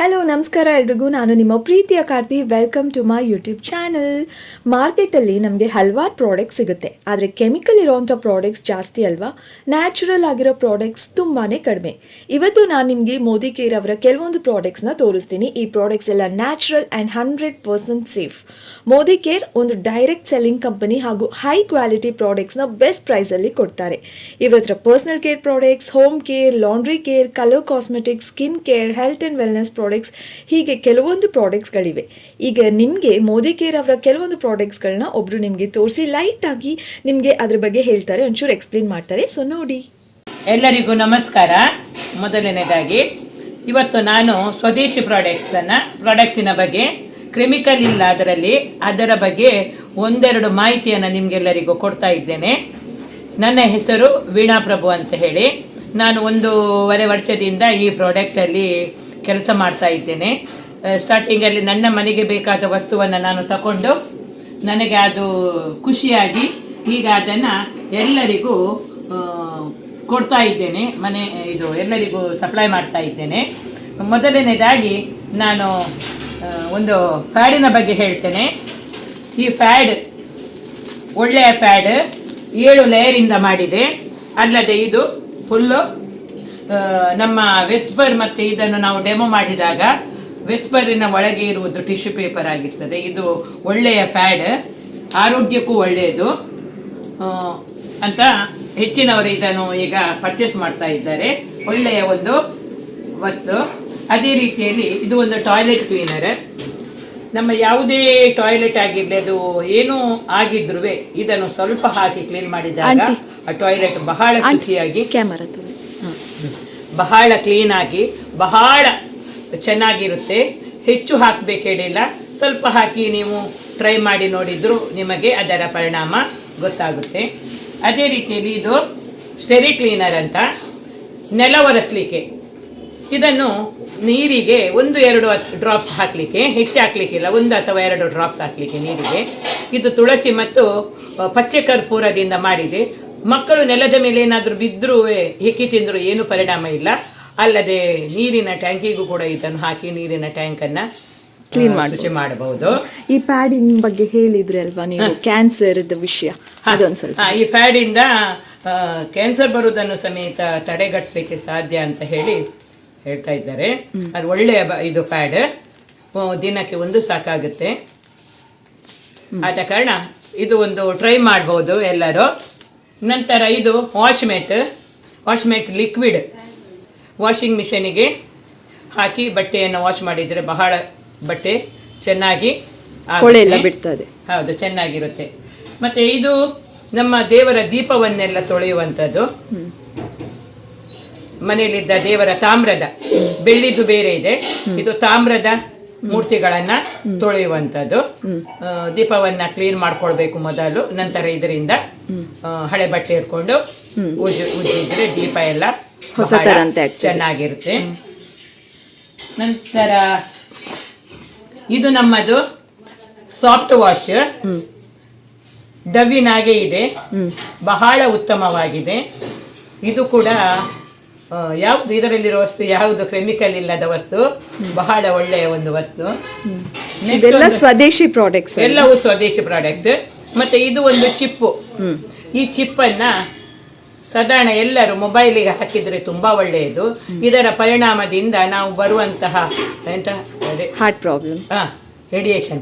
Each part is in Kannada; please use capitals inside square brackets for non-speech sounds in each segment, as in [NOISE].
ಹಲೋ ನಮಸ್ಕಾರ ಎಲ್ರಿಗೂ. ನಾನು ನಿಮ್ಮ ಪ್ರೀತಿಯ Karthi. Welcome to my YouTube channel ಮಾರ್ಕೆಟಲ್ಲಿ ನಮಗೆ ಹಲವಾರು ಪ್ರಾಡಕ್ಟ್ ಸಿಗುತ್ತೆ. ಆದರೆ ಕೆಮಿಕಲ್ ಇರೋವಂಥ ಪ್ರಾಡಕ್ಟ್ಸ್ ಜಾಸ್ತಿ ಅಲ್ವಾ? ನ್ಯಾಚುರಲ್ ಆಗಿರೋ ಪ್ರಾಡಕ್ಟ್ಸ್ ತುಂಬಾ ಕಡಿಮೆ. ಇವತ್ತು ನಾನು ನಿಮಗೆ ಮೋದಿ ಕೇರ್ ಅವರ ಕೆಲವೊಂದು ಪ್ರಾಡಕ್ಟ್ಸ್ನ ತೋರಿಸ್ತೀನಿ. ಈ ಪ್ರಾಡಕ್ಟ್ಸ್ ಎಲ್ಲ natural and hundred percent safe Modicare ಒಂದು ಡೈರೆಕ್ಟ್ ಸೆಲ್ಲಿಂಗ್ ಕಂಪನಿ ಹಾಗೂ ಹೈ ಕ್ವಾಲಿಟಿ ಪ್ರಾಡಕ್ಟ್ಸ್ನ ಬೆಸ್ಟ್ ಪ್ರೈಸಲ್ಲಿ ಕೊಡ್ತಾರೆ. ಇವತ್ತರ ಹತ್ರ personal care products home care laundry care colour cosmetics skin care health and wellness products ಹೀಗೆ ಕೆಲವೊಂದು ಪ್ರಾಡಕ್ಟ್ಸ್ಗಳಿವೆ ಈಗ ನಿಮಗೆ ಮೋದಿ ಕೇರ್ ಅವರ ಕೆಲವೊಂದು ಪ್ರಾಡಕ್ಟ್ಸ್ಗಳನ್ನ ಒಬ್ಬರು ನಿಮಗೆ ತೋರಿಸಿ ಲೈಟಾಗಿ ನಿಮಗೆ ಅದ್ರ ಬಗ್ಗೆ ಹೇಳ್ತಾರೆ, ಒಂಚೂರು ಎಕ್ಸ್ಪ್ಲೇನ್ ಮಾಡ್ತಾರೆ. ಸೊ ನೋಡಿ. ಎಲ್ಲರಿಗೂ ನಮಸ್ಕಾರ. ಮೊದಲನೇದಾಗಿ, ಇವತ್ತು ನಾನು ಸ್ವದೇಶಿ ಪ್ರಾಡಕ್ಟ್ಸನ್ನು ಪ್ರಾಡಕ್ಟ್ಸಿನ ಬಗ್ಗೆ ಕೆಮಿಕಲ್ ಇಲ್ಲ ಅದರಲ್ಲಿ, ಅದರ ಬಗ್ಗೆ ಒಂದೆರಡು ಮಾಹಿತಿಯನ್ನು ನಿಮಗೆಲ್ಲರಿಗೂ ಕೊಡ್ತಾ ಇದ್ದೇನೆ. ನನ್ನ ಹೆಸರು ವೀಣಾ ಪ್ರಭು ಅಂತ ಹೇಳಿ. ನಾನು ಒಂದೂವರೆ ವರ್ಷದಿಂದ ಈ ಪ್ರಾಡಕ್ಟಲ್ಲಿ ಕೆಲಸ ಮಾಡ್ತಾ ಇದ್ದೇನೆ. ಸ್ಟಾರ್ಟಿಂಗಲ್ಲಿ ನನ್ನ ಮನೆಗೆ ಬೇಕಾದ ವಸ್ತುವನ್ನು ನಾನು ತಗೊಂಡು ನನಗೆ ಅದು ಖುಷಿಯಾಗಿ ಈಗ ಅದನ್ನು ಎಲ್ಲರಿಗೂ ಕೊಡ್ತಾ ಇದ್ದೇನೆ. ಮನೆ, ಇದು ಎಲ್ಲರಿಗೂ ಸಪ್ಲೈ ಮಾಡ್ತಾ ಇದ್ದೇನೆ. ಮೊದಲನೇದಾಗಿ ನಾನು ಒಂದು ಫ್ಯಾಡಿನ ಬಗ್ಗೆ ಹೇಳ್ತೇನೆ. ಈ ಫ್ಯಾಡ್ ಒಳ್ಳೆಯ ಫ್ಯಾಡ್ ಏಳು ಲೇಯರಿಂದ ಮಾಡಿದೆ. ಅಲ್ಲದೆ ಇದು ಫುಲ್ಲು ನಮ್ಮ ವೆಸ್ಪರ್ ಮತ್ತು ಇದನ್ನು ನಾವು ಡೆಮೋ ಮಾಡಿದಾಗ ವೆಸ್ಪರಿನ ಒಳಗೆ ಇರುವುದು ಟಿಶ್ಯೂ ಪೇಪರ್ ಆಗಿರ್ತದೆ. ಇದು ಒಳ್ಳೆಯ ಫ್ಯಾಡ್ ಆರೋಗ್ಯಕ್ಕೂ ಒಳ್ಳೆಯದು. ಅಂತ ಹೆಚ್ಚಿನವರು ಇದನ್ನು ಈಗ ಪರ್ಚೇಸ್ ಮಾಡ್ತಾ ಇದ್ದಾರೆ. ಒಳ್ಳೆಯ ಒಂದು ವಸ್ತು. ಅದೇ ರೀತಿಯಲ್ಲಿ ಇದು ಒಂದು ಟಾಯ್ಲೆಟ್ ಕ್ಲೀನರ್ ನಮ್ಮ ಯಾವುದೇ ಟಾಯ್ಲೆಟ್ ಆಗಿರಲಿ ಅದು ಏನೂ ಆಗಿದ್ರೂ ಇದನ್ನು ಸ್ವಲ್ಪ ಹಾಕಿ ಕ್ಲೀನ್ ಮಾಡಿದಾಗ ಆ ಟಾಯ್ಲೆಟ್ ಬಹಳ ಶುಚಿಯಾಗಿ ಕ್ಯಾಮರಾ ಬಹಳ ಕ್ಲೀನಾಗಿ ಬಹಳ ಚೆನ್ನಾಗಿರುತ್ತೆ. ಹೆಚ್ಚು ಹಾಕಬೇಕೇಳಿಲ್ಲ ಸ್ವಲ್ಪ ಹಾಕಿ ನೀವು ಟ್ರೈ ಮಾಡಿ ನೋಡಿದ್ರು ನಿಮಗೆ ಅದರ ಪರಿಣಾಮ ಗೊತ್ತಾಗುತ್ತೆ. ಅದೇ ರೀತಿಯಲ್ಲಿ ಇದು ಸ್ಟೆರಿ ಕ್ಲೀನರ್ ಅಂತ ನೆಲ ಒರೆಸ್ಲಿಕ್ಕೆ ಇದನ್ನು ನೀರಿಗೆ ಒಂದು, ಎರಡು ಡ್ರಾಪ್ಸ್ ಹಾಕಲಿಕ್ಕೆ, ಹೆಚ್ಚು ಹಾಕಲಿಕ್ಕಿಲ್ಲ, ಒಂದು ಅಥವಾ ಎರಡು ಡ್ರಾಪ್ಸ್ ಹಾಕಲಿಕ್ಕೆ ನೀರಿಗೆ. ಇದು ತುಳಸಿ ಮತ್ತು ಪಚ್ಚೆ ಕರ್ಪೂರದಿಂದ ಮಾಡಿದೆ. ಮಕ್ಕಳು ನೆಲದ ಮೇಲೆ ಏನಾದರೂ ಬಿದ್ದರೂ ಹೆಕ್ಕಿ ತಿಂದರೂ ಏನು ಪರಿಣಾಮ ಇಲ್ಲ. ಅಲ್ಲದೆ ನೀರಿನ ಟ್ಯಾಂಕಿಗೂ ಕೂಡ ಇದನ್ನು ಹಾಕಿ ನೀರಿನ ಟ್ಯಾಂಕನ್ನು ಕ್ಲೀನ್ ಮಾಡಿ ಮಾಡಬಹುದು. ಈ ಪ್ಯಾಡಿನ ಬಗ್ಗೆ ಹೇಳಿದ್ರೆ ಅಲ್ವಾ ನೀವು? ಕ್ಯಾನ್ಸರ್ ವಿಷಯ. ಅದೊಂದು ಸ್ವಲ್ಪ. ಈ ಪ್ಯಾಡಿಂದ ಕ್ಯಾನ್ಸರ್ ಬರುವುದನ್ನು ಸಮೇತ ತಡೆಗಟ್ಟಲಿಕ್ಕೆ ಸಾಧ್ಯ ಅಂತ ಹೇಳಿ ಹೇಳ್ತಾ ಇದ್ದಾರೆ. ಅದು ಒಳ್ಳೆಯ ಇದು ಪ್ಯಾಡ್. ದಿನಕ್ಕೆ ಒಂದು ಸಾಕಾಗುತ್ತೆ. ಆದ ಕಾರಣ ಇದು ಒಂದು ಟ್ರೈ ಮಾಡ್ಬೋದು ಎಲ್ಲರೂ. ನಂತರ ಇದು ವಾಶ್ಮೇಟ್ ವಾಶ್ಮೇಟ್ ಲಿಕ್ವಿಡ್ ವಾಷಿಂಗ್ ಮಿಷನಿಗೆ ಹಾಕಿ ಬಟ್ಟೆಯನ್ನು ವಾಶ್ ಮಾಡಿದರೆ ಬಹಳ ಬಟ್ಟೆ ಚೆನ್ನಾಗಿ. ಬಿಡ್ತದೆ. ಹೌದು ಚೆನ್ನಾಗಿರುತ್ತೆ. ಮತ್ತೆ ಇದು ನಮ್ಮ ದೇವರ ದೀಪವನ್ನೆಲ್ಲ ತೊಳೆಯುವಂಥದ್ದು. ಮನೆಯಲ್ಲಿದ್ದ ದೇವರ ತಾಮ್ರದ. ಬೆಳ್ಳಿದು ಬೇರೆ ಇದೆ. ಇದು ತಾಮ್ರದ ಮೂರ್ತಿಗಳನ್ನ ತೊಳೆಯುವಂಥದ್ದು. ದೀಪವನ್ನು ಕ್ಲೀನ್ ಮಾಡ್ಕೊಳ್ಬೇಕು ಮೊದಲು ನಂತರ ಇದರಿಂದ ಹಳೆ ಬಟ್ಟೆ ಇಟ್ಕೊಂಡು ಉಜ್ಜಿ ಉಜ್ಜಿದ್ರೆ ದೀಪ ಎಲ್ಲ ಹೊಸ. ಚೆನ್ನಾಗಿರುತ್ತೆ. ನಂತರ ಇದು ನಮ್ಮದು ಸಾಫ್ಟ್ ವಾಶ್ ಡವ್ವಿನಾಗೆ ಇದೆ. ಬಹಳ ಉತ್ತಮವಾಗಿದೆ. ಇದು ಕೂಡ ಯಾವುದು ಇದರಲ್ಲಿರೋ ವಸ್ತು ಯಾವುದು ಕೆಮಿಕಲ್ ಇಲ್ಲದ ವಸ್ತು ಬಹಳ ಒಳ್ಳೆಯ ಒಂದು ವಸ್ತು. ಇದೆಲ್ಲ ಸ್ವದೇಶಿ ಪ್ರಾಡಕ್ಟ್ಸ್ ಎಲ್ಲವೂ ಸ್ವದೇಶಿ ಪ್ರಾಡಕ್ಟ್ ಮತ್ತೆ ಇದು ಒಂದು ಚಿಪ್ಪು ಈ ಚಿಪ್ಪನ್ನ ಸಾಧಾರಣ ಎಲ್ಲರೂ ಮೊಬೈಲಿಗೆ ಹಾಕಿದ್ರೆ ತುಂಬಾ ಒಳ್ಳೆಯದು. ಇದರ ಪರಿಣಾಮದಿಂದ ನಾವು ಬರುವಂತಹ ಎಂತ? Heart problem radiation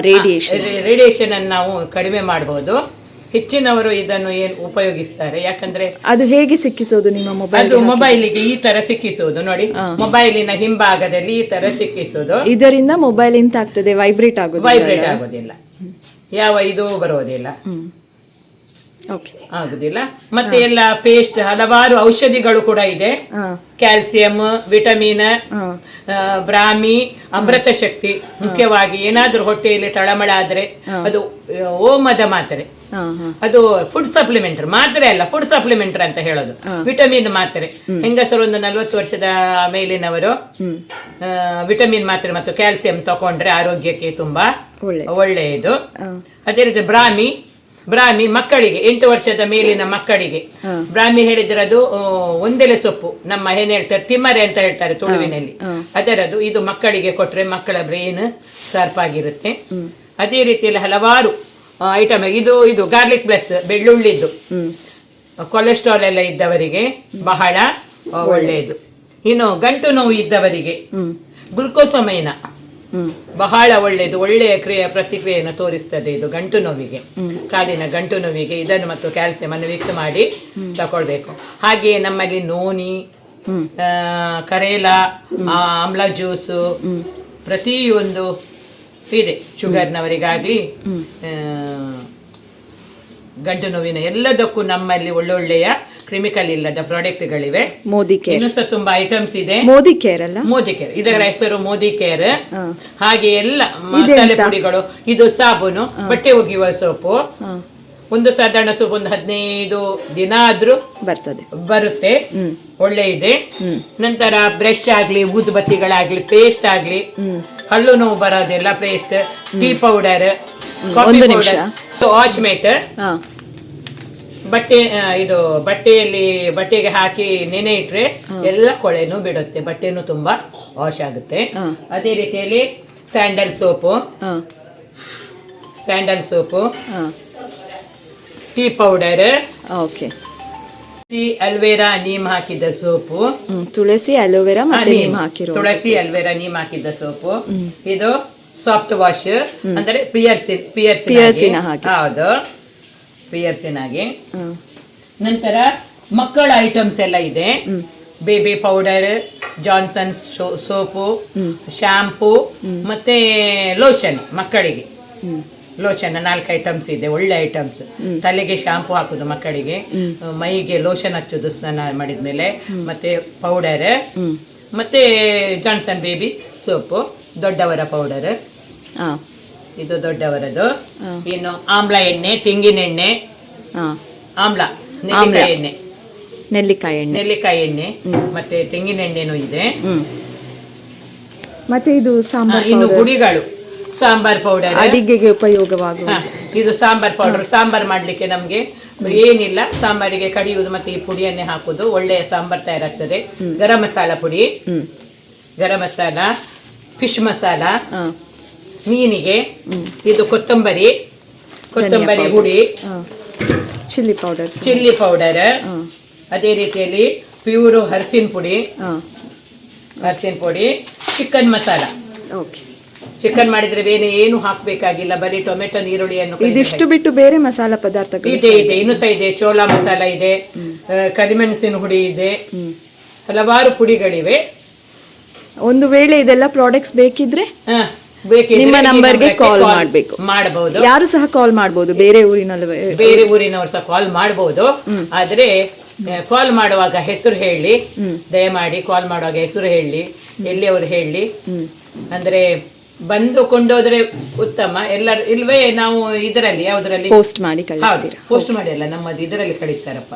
radiation radiation ಅನ್ನು ನಾವು ಕಡಿಮೆ ಮಾಡಬಹುದು ಹೆಚ್ಚಿನವರು ಇದನ್ನು ಏನು ಉಪಯೋಗಿಸ್ತಾರೆ? ಯಾಕಂದ್ರೆ ಅದು ಹೇಗೆ ಸಿಕ್ಕಿಸೋದು ನಿಮ್ಮ ಮೊಬೈಲ್ ಅದು ಮೊಬೈಲಿಗೆ ಈ ತರ ಸಿಕ್ಕಿಸೋದು ನೋಡಿ. ಮೊಬೈಲಿನ ಹಿಂಭಾಗದಲ್ಲಿ ಈ ತರ ಸಿಕ್ಕಿಸೋದು. ಇದರಿಂದ ಮೊಬೈಲ್ ಎಂತ ಆಗ್ತದೆ ವೈಬ್ರೇಟ್ ಆಗೋದು ವೈಬ್ರೇಟ್ ಆಗೋದಿಲ್ಲ. ಯಾವ ಇದು ಬರೋದಿಲ್ಲ. ಓಕೆ ಆಗುದಿಲ್ಲ. ಮತ್ತೆ ಎಲ್ಲ ಪೇಸ್ಟ್ ಹಲವಾರು ಔಷಧಿಗಳು ಕೂಡ ಇದೆ. ಕ್ಯಾಲ್ಸಿಯಂ ವಿಟಮಿನ್ ಬ್ರಾಹ್ಮಿ ಅಮೃತ ಶಕ್ತಿ. ಮುಖ್ಯವಾಗಿ ಏನಾದ್ರೂ ಹೊಟ್ಟೆಯಲ್ಲಿ ತಳಮಳ ಆದ್ರೆ ಅದು ಓಮದ ಮಾತ್ರೆ. ಅದು ಫುಡ್ ಸಪ್ಲಿಮೆಂಟ್ರಿ ಮಾತ್ರೆ ಅಲ್ಲ ಫುಡ್ ಸಪ್ಲಿಮೆಂಟ್ ಅಂತ ಹೇಳೋದು. ವಿಟಮಿನ್ ಮಾತ್ರೆ. ಹೆಂಗಸರು ಒಂದು ನಲವತ್ತು ವರ್ಷದ ಮೇಲಿನವರು ವಿಟಮಿನ್ ಮಾತ್ರೆ ಮತ್ತು ಕ್ಯಾಲ್ಸಿಯಂ ತಕೊಂಡ್ರೆ ಆರೋಗ್ಯಕ್ಕೆ ತುಂಬಾ ಒಳ್ಳೆ. ಒಳ್ಳೆಯದು. ಅದೇ ರೀತಿ ಬ್ರಾಹ್ಮಿ ಬ್ರಾಹ್ಮಿ ಮಕ್ಕಳಿಗೆ ಎಂಟು ವರ್ಷದ ಮೇಲಿನ ಮಕ್ಕಳಿಗೆ. ಬ್ರಾಹ್ಮಿ ಹೇಳಿದ್ರೆ ಅದು ಒಂದೆಲೆ ಸೊಪ್ಪು. ನಮ್ಮ ಏನ್ ಹೇಳ್ತಾರೆ ತಿಮ್ಮರೆ ಅಂತ ಹೇಳ್ತಾರೆ ತುಳುವಿನಲ್ಲಿ. ಅದರದು ಇದು ಮಕ್ಕಳಿಗೆ ಕೊಟ್ರೆ ಮಕ್ಕಳ ಬ್ರೈನ್ ಸರ್ಪ್ ಆಗಿರುತ್ತೆ. ಅದೇ ರೀತಿಯಲ್ಲಿ ಹಲವಾರು ಐಟಮ್ ಇದು ಇದು ಗಾರ್ಲಿಕ್ ಪ್ಲಸ್ ಬೆಳ್ಳುಳ್ಳಿದ್ದು. ಕೊಲೆಸ್ಟ್ರಾಲ್ ಎಲ್ಲ ಇದ್ದವರಿಗೆ ಬಹಳ ಒಳ್ಳೆಯದು. ಇನ್ನು ಗಂಟು ನೋವು ಇದ್ದವರಿಗೆ ಗ್ಲುಕೋಸಮೈನ ಬಹಳ ಒಳ್ಳೆಯದು ಒಳ್ಳೆಯ ಕ್ರಿಯೆ ಪ್ರತಿಕ್ರಿಯೆಯನ್ನು ತೋರಿಸ್ತದೆ ಇದು ಗಂಟು ನೋವಿಗೆ. ಕಾಲಿನ ಗಂಟು ನೋವಿಗೆ ಇದನ್ನು ಮತ್ತು ಕ್ಯಾಲ್ಸಿಯಂ ಅನ್ನು ಮಿಕ್ಸ್ ಮಾಡಿ ತಗೊಳ್ಬೇಕು ಹಾಗೆಯೇ ನಮ್ಮಲ್ಲಿ ನೋನಿ ಕರೇಲಾ ಆಮ್ಲ ಜ್ಯೂಸು ಪ್ರತಿಯೊಂದು ಇದೆ ಶುಗರ್ನವರಿಗಾಗಲಿ ಗಂಟು ನೋವಿನ ಎಲ್ಲದಕ್ಕೂ ನಮ್ಮಲ್ಲಿ ಒಳ್ಳೊಳ್ಳೆಯ ಕ್ರಿಮಿಕಲ್ ಇಲ್ಲದ ಪ್ರಾಡಕ್ಟ್ಗಳಿವೆ. ಮೋದಿ ಕೇರ್ ಇನ್ನೂ ಸಹ ತುಂಬಾ ಐಟಮ್ಸ್ ಇದೆ. ಮೋದಿ ಕೇರ್ ಅಲ್ಲ? ಮೋದಿ ಕೇರ್ ಇದರ ಹೆಸರು ಮೋದಿ ಕೇರ್ ಹಾಗೆ ಎಲ್ಲ ಮಸಾಲೆ ಪುಡಿಗಳು ಇದು ಸಾಬೂನು ಬಟ್ಟೆ ಒಗೆಯುವ ಸೋಪು. ಒಂದು ಸಾಧಾರಣ ಸೋಪ್ ಒಂದು ಹದಿನೈದು ದಿನ ಆದ್ರೂ ಬರ್ತದೆ. ಬರುತ್ತೆ. ಒಳ್ಳೆ ಇದೆ. ನಂತರ ಬ್ರಷ್ ಆಗ್ಲಿ ಊದುಬತ್ತಿಗಳಾಗ್ಲಿ ಪೇಸ್ಟ್ ಆಗ್ಲಿ. ಹಲ್ಲು ನೋವು ಬರೋದೆಲ್ಲ ಪೇಸ್ಟ್ ಟೀ ಪೌಡರ್ ಒಂದು ನಿಮಿಷ. ಪೌಡರ್ ವಾಚ್ ಮೇಟ್ ಹಾ. ಬಟ್ಟೆ ಇದು ಬಟ್ಟೆಯಲ್ಲಿ ಬಟ್ಟೆಗೆ ಹಾಕಿ ನೆನೆ ಇಟ್ರೆ ಎಲ್ಲ ಕೊಳೆನೂ ಬಿಡುತ್ತೆ. ಬಟ್ಟೆನೂ ತುಂಬಾ ವಾಶ್ ಆಗುತ್ತೆ. ಅದೇ ರೀತಿಯಲ್ಲಿ ಸ್ಯಾಂಡಲ್ ಸೋಪು. ಹಾ. Sandal soap. ಹಾ. Tea powder okay. Tea aloe vera neem ಹಾಕಿದ ಸೋಪು. ತುಳಸಿ ಅಲೋವೆರಾ ಮತ್ತೆ ನೀಮ್. ಹಾಕಿರೋ ತುಳಸಿ ಅಲ್ವೇರಾ ನೀಮ್ ಹಾಕಿದ ಸೋಪು. ಇದು ಸಾಫ್ಟ್ ವಾಶ್ ಅಂದ್ರೆ ಪಿಯರ್ಸಿನ್ ಪಿಯರ್ಸಿನ್ ಪಿಯರ್ಸಿನ ಹಾಗೆ. ಹೌದು. ಪಿಯರ್ಸಿನ್ ಆಗಿ ನಂತರ ಮಕ್ಕಳ ಐಟಮ್ಸ್ ಎಲ್ಲ ಇದೆ. Baby powder Johnson soap shampoo ಮತ್ತೆ ಲೋಷನ್ ಮಕ್ಕಳಿಗೆ. ಲೋಷನ್ ನಾಲ್ಕು ಐಟಮ್ಸ್ ಇದೆ ಒಳ್ಳೆ ಐಟಮ್ಸ್ ತಲೆಗೆ ಶಾಂಪೂ ಹಾಕುದು ಮಕ್ಕಳಿಗೆ. ಮೈಗೆ ಲೋಷನ್ ಹಚ್ಚುದು ಸ್ನಾನ ಮಾಡಿದ್ಮೇಲೆ ಮತ್ತೆ ಪೌಡರ್ ಮತ್ತೆ ಜಾನ್ಸನ್ ಬೇಬಿ ಸೋಪು ದೊಡ್ಡವರ ಪೌಡರ್ ಇದು ದೊಡ್ಡವರದು. ಇನ್ನು ಆಮ್ಲ ಎಣ್ಣೆ ತೆಂಗಿನ ಎಣ್ಣೆ. ಆಮ್ಲ ನೆಲ್ಲಿಕಾಯಿ ಎಣ್ಣೆ. ನೆಲ್ಲಿಕಾಯಿ ಎಣ್ಣೆ. ನೆಲ್ಲಿಕಾಯಿ ಎಣ್ಣೆ ಮತ್ತೆ ತೆಂಗಿನ ಎಣ್ಣೆನೂ ಇದೆ. ಮತ್ತೆ ಇದು ಇನ್ನು powder. ಸಾಂಬಾರ್ ಪೌಡರ್ ಅಡಿಗೆಗೆ ಉಪಯೋಗವಾಗುವ ಇದು ಸಾಂಬಾರ್ ಪೌಡರ್ ಸಾಂಬಾರ್ ಮಾಡಲಿಕ್ಕೆ ನಮಗೆ ಏನಿಲ್ಲ. ಸಾಂಬಾರಿಗೆ ಕಡಿಯುವುದು ಮತ್ತೆ ಈ ಪುಡಿಯನ್ನೇ ಹಾಕುದು ಒಳ್ಳೆಯ ಸಾಂಬಾರ್ ತಯಾರಾಗ್ತದೆ. ಗರಂ ಮಸಾಲ ಪುಡಿ. ಗರಂ ಮಸಾಲ ಫಿಶ್ ಮಸಾಲ ಮೀನಿಗೆ ಇದು ಕೊತ್ತಂಬರಿ ಕೊತ್ತಂಬರಿ. ಹುಡಿ ಚಿಲ್ಲಿ ಪೌಡರ್ ಚಿಲ್ಲಿ ಪೌಡರ್ ಅದೇ ರೀತಿಯಲ್ಲಿ ಪ್ಯೂರು ಹರ್ಸಿನ ಪುಡಿ. ಹರ್ಸಿನ ಪುಡಿ ಚಿಕನ್ ಮಸಾಲ. ಓಕೆ. ಚಿಕನ್ ಮಾಡಿದ್ರೆ ಬೇರೆ ಏನು ಹಾಕಬೇಕಾಗಿಲ್ಲ ಬರೀ ಟೊಮೆಟೊ ಈರುಳ್ಳಿಯನ್ನು ಇದಿಷ್ಟು ಬಿಟ್ಟು ಬೇರೆ ಮಸಾಲ ಪದಾರ್ಥಗಳು ಇದೆ ಇದೆ. ಇನ್ನು ಸಹ ಇದೆ. ಚೋಲಾ ಮಸಾಲ ಇದೆ. ಕರಿಮೆಣಸಿನ ಹುಡಿ ಇದೆ. ಹಲವಾರು ಪುಡಿಗಳಿವೆ. ಒಂದು ವೇಳೆ ಇದೆಲ್ಲ ಪ್ರಾಡಕ್ಟ್ಸ್ ಬೇಕಿದ್ರೆ ನಿಮ್ಮ ನಂಬರ್ ನಂಬರ್ಗೆ ಕಾಲ್ ಮಾಡಬೇಕು. ಮಾಡಬಹುದು ಯಾರು ಸಹ ಕಾಲ್ ಮಾಡಬಹುದು ಬೇರೆ ಊರಿನಲ್ಲಿ ಬೇರೆ ಊರಿನವರು ಸಹ ಕಾಲ್ ಮಾಡಬಹುದು ಆದ್ರೆ ಕಾಲ್ ಮಾಡುವಾಗ ಹೆಸರು ಹೇಳಿ. ದಯಮಾಡಿ ಕಾಲ್ ಮಾಡುವಾಗ ಹೆಸರು ಹೇಳಿ. ಎಲ್ಲಿಯವರು ಹೇಳಿ. ಅಂದ್ರೆ ಬಂದು ಕೊಂಡೋದ್ರೆ ಉತ್ತಮ. ಎಲ್ಲ ಇಲ್ವೇ ನಾವು ಇದರಲ್ಲಿ ಯಾವ್ದ್ರಲ್ಲಿ? ಪೋಸ್ಟ್ ಮಾಡಿ ಕಳಿಸ್ತೀರಾ? ಪೋಸ್ಟ್ ಮಾಡಿ ಅಲ್ಲ ನಮ್ಮದು ಇದರಲ್ಲಿ ಕಳಿಸ್ತಾರಪ್ಪ.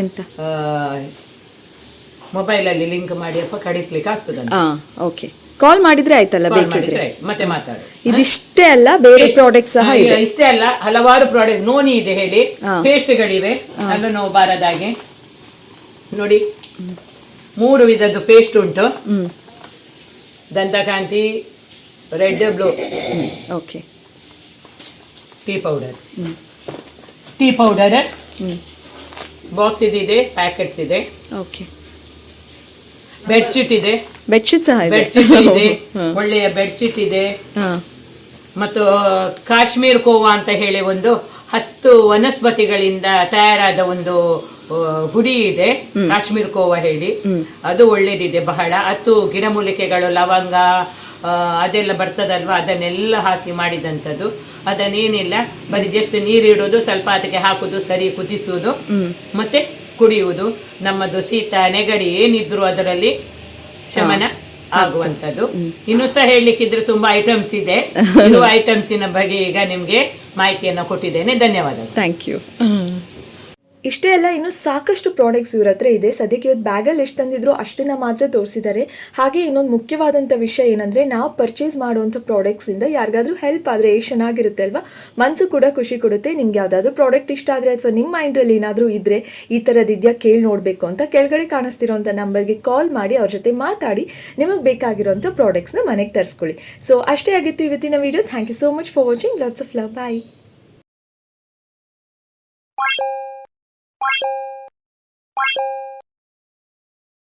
ಎಂತ? ಮೊಬೈಲಲ್ಲಿ ಲಿಂಕ್ ಮಾಡಿ ಅಪ್ಪ ಕಳಿಸ್ಲಿಕ್ಕೆ ಆಗ್ತದಂತ ಹಾ ಓಕೆ ಕಾಲ್ ಮಾಡಿದ್ರೆ ಆಯ್ತಲ್ಲ ಬೇಕಿದ್ರೆ. ಮತ್ತೆ ಮಾತಾಡು. ಇದಿಷ್ಟೇ ಅಲ್ಲ ಬೇರೆ ಪ್ರಾಡಕ್ಟ್ ಸಹ ಇದೆ. ಇಷ್ಟೇ ಅಲ್ಲ ಹಲವಾರು ಪ್ರಾಡಕ್ಟ್ ನೋನಿ ಇದೆ ಹೇಳಿ. ಪೇಸ್ಟ್ಗಳಿವೆ. ಅಲ್ಲೂ ನೋವು ಬಾರದಾಗೆ ನೋಡಿ. ಮೂರು ವಿಧದ್ದು ಪೇಸ್ಟ್ ಉಂಟು. Dant Kanti red blue okay tea powder tea powder box ಇದೆ ಪ್ಯಾಕೆಟ್ಸ್ ಇದೆ. ಓಕೆ ಬೆಡ್ಶೀಟ್ ಇದೆ. ಬೆಡ್ಶೀಟ್ ಸಹ ಇದೆ. ಬೆಡ್ಶೀಟ್ ಇದೆ. ಒಳ್ಳೆಯ ಬೆಡ್ಶೀಟ್ ಇದೆ. ಮತ್ತು ಕಾಶ್ಮೀರ್ ಕೋವಾ ಅಂತ ಹೇಳಿ ಒಂದು ಹತ್ತು ವನಸ್ಪತಿಗಳಿಂದ ತಯಾರಾದ ಒಂದು ಹುಡಿ ಇದೆ. ಕಾಶ್ಮೀರ್ ಕೋವಾ ಹೇಳಿ. ಅದು ಒಳ್ಳೇದಿದೆ ಬಹಳ. ಹತ್ತು ಗಿಡಮೂಲಿಕೆಗಳು ಲವಂಗ ಅದೆಲ್ಲ ಬರ್ತದಲ್ವಾ? ಅದನ್ನೆಲ್ಲ ಹಾಕಿ ಮಾಡಿದಂಥದ್ದು. ಅದನ್ನೇನಿಲ್ಲ ಬರೀ ಜಸ್ಟ್ ನೀರಿಡೋದು ಸ್ವಲ್ಪ ಅದಕ್ಕೆ ಹಾಕುದು ಸರಿ ಕುದಿಸುವುದು ಮತ್ತೆ ಕುಡಿಯುವುದು. ನಮ್ಮದು ಶೀತ ನೆಗಡಿ ಏನಿದ್ರು ಅದರಲ್ಲಿ ಶಮನ ಆಗುವಂಥದ್ದು. ಇನ್ನು ಸಹ ಹೇಳಲಿಕ್ಕಿದ್ರೆ ತುಂಬಾ ಐಟಮ್ಸ್ ಇದೆ. [LAUGHS] ಐಟಮ್ಸಿನ ಬಗ್ಗೆ ಈಗ ನಿಮಗೆ ಮಾಹಿತಿಯನ್ನು ಕೊಟ್ಟಿದ್ದೇನೆ. ಧನ್ಯವಾದಗಳು. ಥ್ಯಾಂಕ್ ಯು ಇಷ್ಟೇ ಅಲ್ಲ, ಇನ್ನು ಸಾಕಷ್ಟು ಪ್ರಾಡಕ್ಟ್ಸ್ ಇವ್ರ ಹತ್ರ ಇದೆ. ಸದ್ಯಕ್ಕೆ ಇವತ್ತು ಬ್ಯಾಗಲ್ಲಿ ಎಷ್ಟು ತಂದಿದ್ರು ಅಷ್ಟನ್ನ ಮಾತ್ರ ತೋರಿಸಿದ್ದಾರೆ. ಹಾಗೆ ಇನ್ನೊಂದು ಮುಖ್ಯವಾದಂಥ ವಿಷಯ ಏನಂದರೆ, ನಾವು ಪರ್ಚೇಸ್ ಮಾಡುವಂಥ ಪ್ರಾಡಕ್ಟ್ಸಿಂದ ಯಾರಿಗಾದ್ರೂ ಹೆಲ್ಪ್ ಆದರೆ ಎಷ್ಟು ಚೆನ್ನಾಗಿರುತ್ತೆ ಅಲ್ವಾ? ಮನಸ್ಸು ಕೂಡ ಖುಷಿ ಕೊಡುತ್ತೆ. ನಿಮ್ಗೆ ಯಾವುದಾದ್ರೂ ಪ್ರಾಡಕ್ಟ್ ಇಷ್ಟ ಆದರೆ ಅಥವಾ ನಿಮ್ಮ ಮೈಂಡಲ್ಲಿ ಏನಾದರೂ ಇದ್ದರೆ ಈ ಥರದ್ದು ಇದೆಯಾ ಕೇಳಿ ನೋಡಬೇಕು ಅಂತ ಕೆಳಗಡೆ ಕಾಣಿಸ್ತಿರೋಂಥ ನಂಬರ್ಗೆ ಕಾಲ್ ಮಾಡಿ, ಅವ್ರ ಜೊತೆ ಮಾತಾಡಿ ನಿಮಗೆ ಬೇಕಾಗಿರೋಂಥ ಪ್ರಾಡಕ್ಟ್ಸ್ನ ಮನೆಗೆ ತರಿಸ್ಕೊಳ್ಳಿ. ಸೊ ಅಷ್ಟೇ ಆಗಿತ್ತು ಇವತ್ತಿನ video thank you so much for watching lots of love bye Bye.